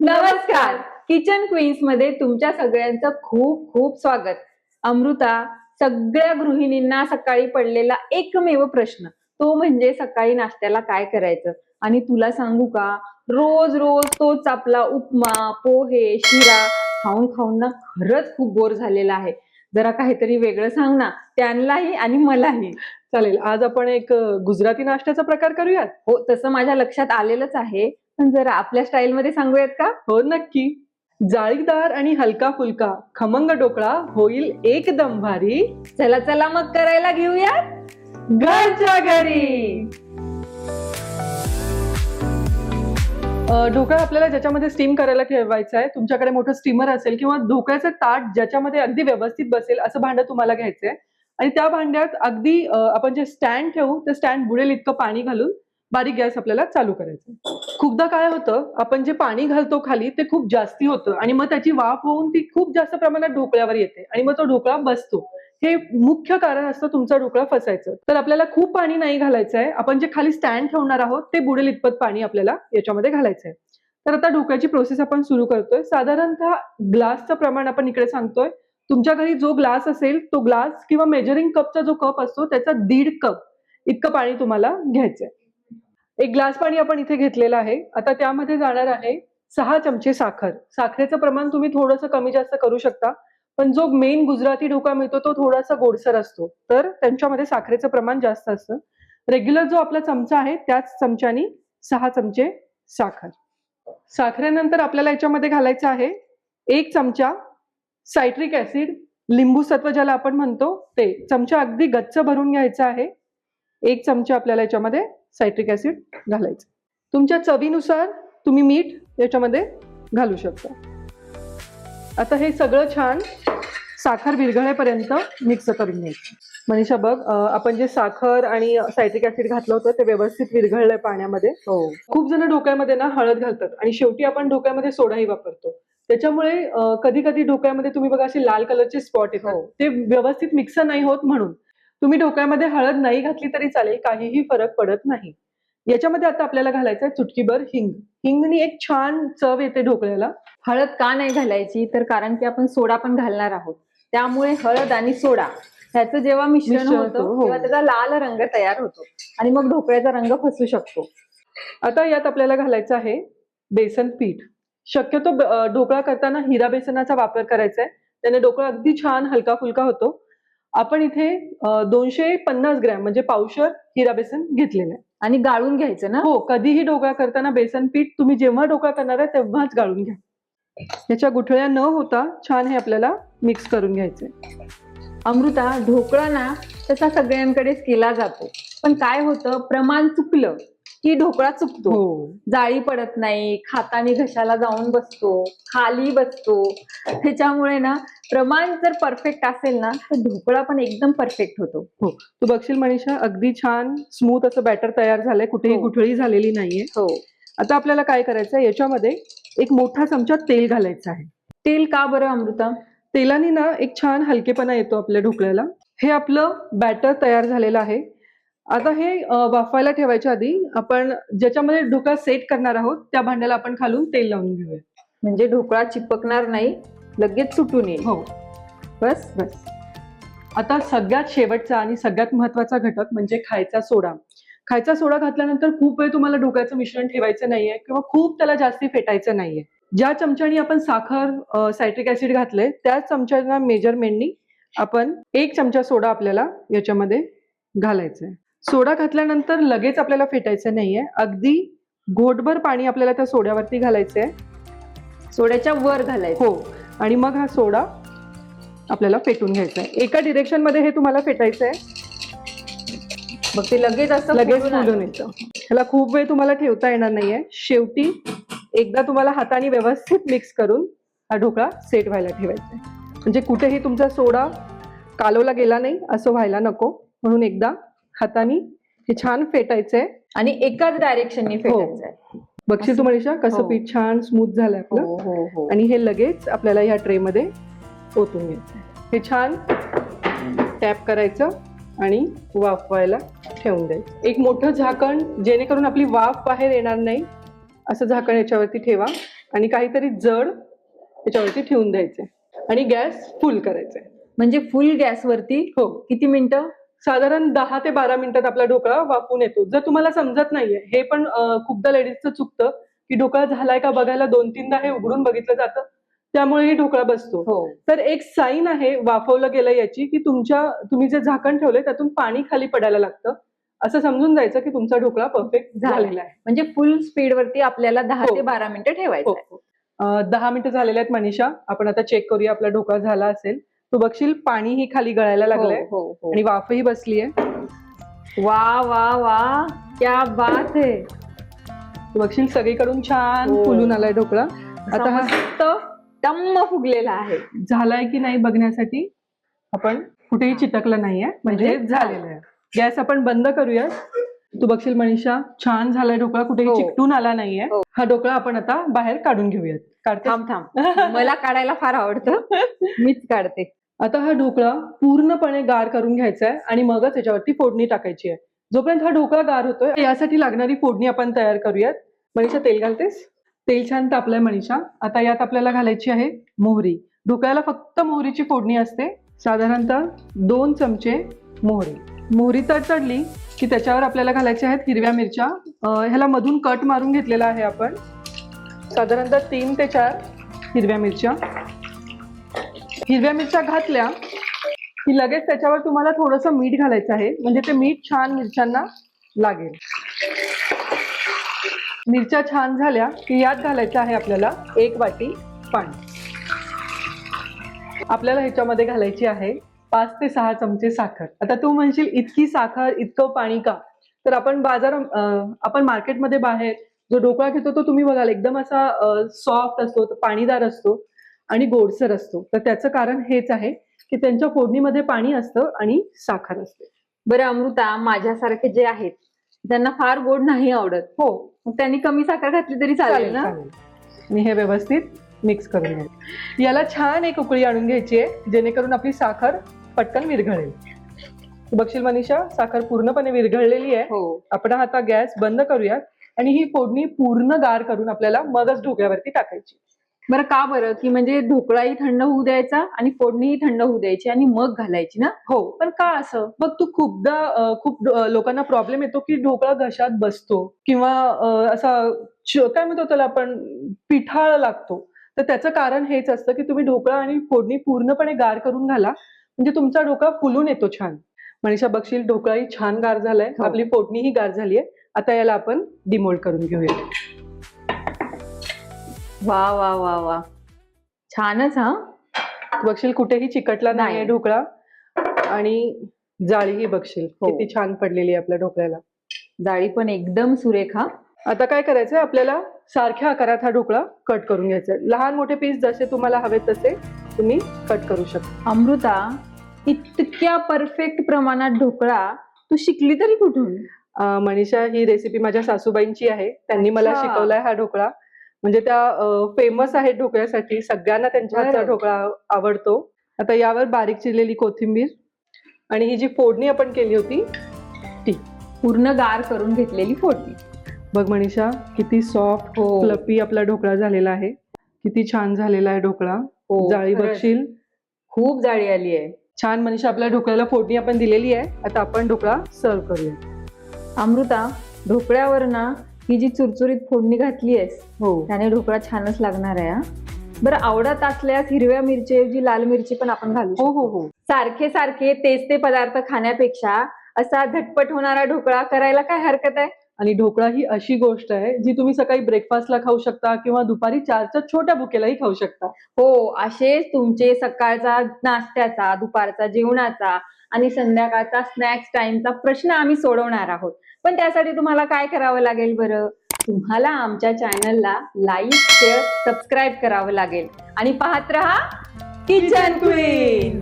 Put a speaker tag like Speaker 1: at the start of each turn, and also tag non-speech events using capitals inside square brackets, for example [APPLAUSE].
Speaker 1: नमस्कार. किचन क्वीन्समध्ये तुमच्या सगळ्यांचं खूप खूप स्वागत. अमृता सगळ्या गृहिणींना सकाळी पडलेला एकमेव प्रश्न तो म्हणजे सकाळी नाश्त्याला काय करायचं? आणि तुला सांगू का? रोज रोज तोच आपला उपमा पोहे शिरा खाऊन खाऊन ना खरंच खूप बोर झालेला आहे. जरा काहीतरी वेगळं सांग ना त्यांनाही आणि मलाही.
Speaker 2: चालेल आज आपण एक गुजराती नाश्त्याचा प्रकार करूयात?
Speaker 1: हो तसं माझ्या लक्षात आलेलंच आहे. पण जरा आपल्या स्टाईल मध्ये सांगूयात का?
Speaker 2: हो नक्की. जाळीदार आणि हलका फुलका खमंग ढोकळा होईल एकदम भारी.
Speaker 1: चला चला मग करायला घेऊयात.
Speaker 2: घरच्या घरी. अ, ढोकळा आपल्याला ज्याच्यामध्ये स्टीम करायला ठेवायचा आहे तुमच्याकडे मोठं स्टीमर असेल किंवा ढोकळ्याचं ताट ज्याच्यामध्ये अगदी व्यवस्थित बसेल असं भांडं तुम्हाला घ्यायचंय. आणि त्या भांड्यात अगदी अ, आपण जे स्टँड ठेवू ते स्टँड बुडेल इतकं पाणी घालून. बारीक गॅस आपल्याला चालू करायचं. खूपदा काय होतं आपण जे पाणी घालतो खाली ते खूप जास्ती होतं आणि मग त्याची वाफ होऊन ती खूप जास्त प्रमाणात ढोकळ्यावर येते आणि मग तो ढोकळा बसतो. हे मुख्य कारण असतं तुमचा ढोकळा फसायचं. तर आपल्याला खूप पाणी नाही घालायचं आहे आपण जे खाली स्टँड ठेवणार आहोत ते बुडेल इतपत पाणी आपल्याला याच्यामध्ये घालायचं आहे तर आता ढोकळ्याची प्रोसेस आपण सुरू करतोय. साधारणतः ग्लासचं प्रमाण आपण इकडे सांगतोय. तुमच्या घरी जो ग्लास असेल तो ग्लास किंवा मेजरिंग कपचा जो कप असतो त्याचा दीड कप इतकं पाणी तुम्हाला घ्यायचंय. एक ग्लास पाणी आपण इथे घेतलेलं आहे. आता त्यामध्ये जाणार आहे सहा चमचे साखर. साखरेचं प्रमाण तुम्ही थोडंसं कमी जास्त करू शकता पण जो मेन गुजराती ढोका मिळतो तो थोडासा गोडसर असतो. तर त्यांच्यामध्ये साखरेचं प्रमाण जास्त असतं. रेग्युलर जो आपला चमचा आहे त्याच चमच्यानी सहा चमचे साखर. साखरेनंतर आपल्याला याच्यामध्ये घालायचं आहे एक चमचा सायट्रिक ऍसिड लिंबू सत्व ज्याला आपण म्हणतो ते चमचा अगदी गच्च भरून घ्यायचा आहे. एक चमचा आपल्याला याच्यामध्ये सायट्रिक ऍसिड घालायचं. तुमच्या चवीनुसार तुम्ही मीठ याच्यामध्ये घालू शकता. आता हे सगळं छान साखर विरघळेपर्यंत मिक्स करून घ्यायचं. मनीषा बघ आपण जे साखर आणि सायट्रिक ऍसिड घातलं होतं ते व्यवस्थित विरघळलंय पाण्यामध्ये.
Speaker 1: हो.
Speaker 2: खूप जण डोक्यामध्ये ना हळद घालतात आणि शेवटी आपण डोक्यामध्ये सोडाही वापरतो. त्याच्यामुळे कधी कधी डोक्यामध्ये तुम्ही बघा असे लाल कलरचे स्पॉट येतात.
Speaker 1: हो.
Speaker 2: ते व्यवस्थित मिक्स नाही होत म्हणून. तुम्ही डोक्यामध्ये हळद नाही घातली तरी चालेल काहीही फरक पडत नाही. याच्यामध्ये आता आपल्याला घालायचं आहे चुटकीभर हिंग. हिंगनी एक छान चव येते ढोकळ्याला.
Speaker 1: हळद का नाही घालायची? तर कारण की आपण सोडा पण घालणार आहोत. त्यामुळे हळद आणि सोडा ह्याचं जेव्हा मिश्रण होतं
Speaker 2: हो.
Speaker 1: तेव्हा त्याचा लाल रंग तयार होतो आणि मग ढोकळ्याचा रंग फसू शकतो.
Speaker 2: आता यात आपल्याला घालायचं आहे बेसन पीठ. शक्यतो ढोकळा करताना हिरा बेसनाचा वापर करायचा आहे त्याने ढोकळा अगदी छान हलका फुलका होतो. आपण इथे दोनशे पन्नास ग्रॅम म्हणजे पावशर हिरा बेसन घेतलेलं आहे.
Speaker 1: आणि गाळून घ्यायचं ना?
Speaker 2: हो कधीही ढोकळा करताना बेसन पीठ तुम्ही जेव्हा ढोकळा करणार आहे तेव्हाच गाळून घ्या. याच्या गुठळ्या न होता छान हे आपल्याला मिक्स करून घ्यायचंय
Speaker 1: अमृता ढोकळा ना तसा सगळ्यांकडेच केला जातो. पण काय होतं? प्रमाण चुकलं. की ढोकळा चुकतो.
Speaker 2: हो.
Speaker 1: जाळी पडत नाही खातानी घशाला जाऊन बसतो खाली बसतो. त्याच्यामुळे ना प्रमाण जर परफेक्ट असेल ना तर ढोकळा पण एकदम परफेक्ट होतो.
Speaker 2: हो. तू बघशील मनीषा अगदी छान स्मूथ असं बॅटर तयार झालंय कुठेही
Speaker 1: हो.
Speaker 2: गुठळी झालेली नाहीये.
Speaker 1: हो.
Speaker 2: आता आपल्याला काय करायचं याच्यामध्ये एक मोठा चमचा तेल घालायचं आहे.
Speaker 1: तेल का बरं अमृता?
Speaker 2: तेलाने ना एक छान हलकेपणा येतो आपल्या ढोकळ्याला. हे आपलं बॅटर तयार झालेलं आहे. आता हे अं, वाफवायला ठेवायच्या आधी आपण ज्याच्यामध्ये ढोकळा सेट करणार आहोत त्या भांड्याला आपण खालून तेल लावून घेऊया.
Speaker 1: म्हणजे ढोकळा चिपकणार नाही लगेच सुटून येईल.
Speaker 2: हो.
Speaker 1: बस?
Speaker 2: बस. आता सगळ्यात शेवटचा आणि सगळ्यात महत्त्वाचा घटक म्हणजे खायचा सोडा. खायचा सोडा घातल्यानंतर खूप वेळ तुम्हाला ढोकळ्याचं मिश्रण ठेवायचं नाहीये किंवा खूप त्याला जास्ती फेटायचं नाहीये. ज्या चमच्यानी आपण साखर सायट्रिक ऍसिड घातले त्याच चमच्याना मेजरमेंटनी आपण एक चमचा सोडा आपल्याला याच्यामध्ये घालायचा आहे सोडा घातल्यानंतर लगेच आपल्याला फेटायचं नाहीये. अगदी घोटभर पाणी आपल्याला त्या सोड्यावरती घालायचं आहे
Speaker 1: सोड्याच्या वर घालायचं.
Speaker 2: हो. आणि मग हा सोडा आपल्याला फेटून घ्यायचा आहे एका डिरेक्शनमध्ये हे तुम्हाला फेटायचं आहे
Speaker 1: मग ते लगेच असं
Speaker 2: लगेच
Speaker 1: फुलून.
Speaker 2: येतं. ह्याला खूप वेळ तुम्हाला ठेवता येणार नाहीये. शेवटी एकदा तुम्हाला हाताने व्यवस्थित मिक्स करून हा ढोकळा सेट व्हायला ठेवायचा आहे म्हणजे कुठेही तुमचा सोडा कालवला गेला नाही असं व्हायला नको. म्हणून एकदा हाताने हे छान फेटायचंय.
Speaker 1: आणि एकाच डायरेक्शननी फेटायचं आहे
Speaker 2: बघशील तू मनीषा कसं
Speaker 1: हो.
Speaker 2: पीठ छान स्मूथ झालंय आपलं.
Speaker 1: हो हो हो.
Speaker 2: आणि हे लगेच आपल्याला ह्या ट्रे मध्ये ओतून घ्यायचं हे छान टॅप करायचं आणि वाफवायला ठेवून द्यायचं. एक मोठं झाकण जेणेकरून आपली वाफ बाहेर येणार नाही असं झाकण याच्यावरती ठेवा. आणि काहीतरी जड त्याच्यावरती ठेवून द्यायचे आणि गॅस फुल करायचे
Speaker 1: म्हणजे फुल गॅसवरती
Speaker 2: हो.
Speaker 1: किती मिनिटं?
Speaker 2: साधारण दहा ते बारा मिनिटात आपला ढोकळा वाफून येतो. जर तुम्हाला समजत नाहीये हे पण खूपदा लेडीजचं चुकतं की ढोकळा झालाय का बघायला दोन तीनदा हे उघडून बघितलं जातं त्यामुळे हे ढोकळा बसतो.
Speaker 1: हो.
Speaker 2: तर एक साईन आहे वाफवलं गेलं याची की तुमच्या तुम्ही जे झाकण ठेवलंय त्यातून पाणी खाली पडायला लागतं. असं समजून जायचं की तुमचा ढोकळा परफेक्ट. झालेला आहे.
Speaker 1: म्हणजे फुल स्पीड वरती आपल्याला दहा
Speaker 2: हो.
Speaker 1: ते बारा मिनिटं ठेवायचं
Speaker 2: हो. अं, दहा मिनिटं झालेले आहेत मनीषा. आपण आता चेक करूया आपला ढोकळा झाला असेल. तू बघशील पाणीही खाली गळायला लागलंय
Speaker 1: हो, हो, हो.
Speaker 2: आणि वाफही बसलीये.
Speaker 1: वा वा वा. क्या बात आहे
Speaker 2: तू बघशील सगळीकडून छान
Speaker 1: हो.
Speaker 2: फुलून आलाय ढोकळा. आता हा
Speaker 1: मस्त टम्म फुगलेला आहे.
Speaker 2: झालाय की नाही बघण्यासाठी आपण कुठेही चिटकलं नाहीये. म्हणजे हे झालेलं आहे. गॅस आपण बंद करूया तू बघशील मनीषा छान झालाय ढोकळा. कुठेही
Speaker 1: हो.
Speaker 2: चिकटून आला नाहीये.
Speaker 1: हो.
Speaker 2: हा ढोकळा आपण आता बाहेर काढून घेऊयात. काढते?
Speaker 1: थांब थांब. मला काढायला फार आवडतं. [LAUGHS] मीच काढते.
Speaker 2: आता हा ढोकळा पूर्णपणे गार करून घ्यायचा आहे आणि मगच याच्यावरती फोडणी टाकायची आहे जोपर्यंत हा ढोकळा गार होतोय यासाठी लागणारी फोडणी आपण तयार करूयात. मनीषा तेल घालतेस? तेल छान तापलंय मनीषा. आता यात आपल्याला घालायची आहे मोहरी. ढोकळ्याला फक्त मोहरीची फोडणी असते. साधारणतः दोन चमचे मोहरी. मोहरी तडतडली की त्याच्यावर आपल्याला घालायच्या आहेत हिरव्या मिरच्या. ह्याला मधून कट मारून घेतलेला आहे आपण. साधारणतः तीन ते चार हिरव्या मिरच्या. हिरव्या मिरच्या घातल्या की लगेच त्याच्यावर तुम्हाला थोडंसं मीठ घालायचं आहे. म्हणजे ते मीठ छान मिरच्यांना लागेल. मिरच्या छान झाल्या की यात घालायचं आहे आपल्याला एक वाटी पाणी. आपल्याला ह्याच्यामध्ये घालायची आहे पाच ते सहा चमचे साखर. आता तू म्हणशील इतकी साखर इतकं पाणी का? तर आपण बाजार आपण मार्केटमध्ये बाहेर जो ढोकळा घेतो तो तुम्ही बघाल. एकदम असा सॉफ्ट असतो पाणीदार असतो. आणि गोडसर असतो. तर त्याचं कारण हेच आहे की त्यांच्या फोडणीमध्ये पाणी असतं आणि साखर असते.
Speaker 1: बरं अमृता माझ्यासारखे जे आहेत त्यांना फार गोड नाही आवडत.
Speaker 2: हो.
Speaker 1: त्यांनी कमी साखर घातली तरी चालेल ना?
Speaker 2: आणि हे व्यवस्थित मिक्स करून याला छान एक उकळी आणून घ्यायची आहे जेणेकरून आपली साखर पटकन विरघळेल. बघशील मनीषा साखर पूर्णपणे विरघळलेली आहे.
Speaker 1: हो.
Speaker 2: आपण आता गॅस बंद करूयात आणि ही फोडणी पूर्ण गार करून आपल्याला मगच ढोकळ्यावरती टाकायची.
Speaker 1: बरं का बरं? की म्हणजे ढोकळाही थंड होऊ द्यायचा आणि फोडणीही थंड होऊ द्यायची आणि मग घालायची ना?
Speaker 2: हो.
Speaker 1: पण का असं?
Speaker 2: मग तू खूपदा खूप लोकांना प्रॉब्लेम येतो की ढोकळा घशात बसतो किंवा असा काय म्हणतो त्याला आपण? पिठाळ लागतो. तर त्याचं कारण हेच असतं की तुम्ही ढोकळा आणि फोडणी पूर्णपणे गार करून घाला. म्हणजे तुमचा ढोकळा फुलून येतो छान. मनीषा बघशील ढोकळाही छान गार झालाय.
Speaker 1: हो.
Speaker 2: आपली फोडणीही गार झालीये. आता याला आपण डिमोल्ड करून घेऊया
Speaker 1: वा वा वा वा. छानच हा?
Speaker 2: बघशील कुठेही चिकटला नाहीये
Speaker 1: नाही.
Speaker 2: ढोकळा. आणि जाळीही बघशील.
Speaker 1: हो.
Speaker 2: किती छान पडलेली आहे आपल्या ढोकळ्याला.
Speaker 1: जाळी पण एकदम सुरेख हा.
Speaker 2: आता काय करायचंय? आपल्याला सारख्या आकारात हा ढोकळा कट करून घ्यायचा आहे. लहान मोठे पीस जसे तुम्हाला हवे तसे तुम्ही कट करू शकता.
Speaker 1: अमृता इतक्या परफेक्ट प्रमाणात ढोकळा. तू शिकली तरी कुठून?
Speaker 2: अं, मनीषा ही रेसिपी माझ्या सासूबाईंची आहे. त्यांनी मला
Speaker 1: अच्छा.
Speaker 2: शिकवलाय हा ढोकळा. म्हणजे त्या फेमस आहेत ढोकळ्यासाठी सगळ्यांना त्यांच्या हातचा. ढोकळा आवडतो. आता यावर बारीक चिरलेली कोथिंबीर आणि ही जी फोडणी आपण केली होती
Speaker 1: पूर्ण गार करून घेतलेली फोडणी.
Speaker 2: बघ मनीषा किती सॉफ्ट
Speaker 1: हो.
Speaker 2: फ्लपी आपला ढोकळा झालेला आहे. किती छान झालेला आहे ढोकळा.
Speaker 1: हो,
Speaker 2: जाळी. बघशील?
Speaker 1: खूप जाळी आली आहे.
Speaker 2: छान मनीषा आपल्या ढोकळ्याला फोडणी आपण दिलेली आहे. आता आपण ढोकळा सर्व करूया.
Speaker 1: अमृता ढोकळ्यावर ना ही जी चुरचुरीत फोडणी घातली आहेस
Speaker 2: हो.
Speaker 1: त्याने ढोकळा छानच लागणार आहे हा. बरं आवडत असल्यास हिरव्या मिरची लाल मिरची पण आपण घालू
Speaker 2: हो हो हो.
Speaker 1: सारखे सारखे तेच ते पदार्थ खाण्यापेक्षा असा झटपट होणारा ढोकळा करायला काय हरकत आहे?
Speaker 2: आणि ढोकळा ही अशी गोष्ट आहे जी तुम्ही सकाळी ब्रेकफास्टला खाऊ शकता किंवा दुपारी चारच्या छोट्या भुकेलाही खाऊ शकता.
Speaker 1: हो असेच तुमचे सकाळचा नाश्त्याचा दुपारचा जेवणाचा आणि संध्याकाळचा स्नॅक्स टाइमचा प्रश्न आम्ही सोडवणार आहोत. पण त्यासाठी तुम्हाला काय करावं लागेल बरं? तुम्हाला आमच्या चॅनलला लाईक शेअर सबस्क्राईब करावं लागेल. आणि पाहत रहा किचन क्वीन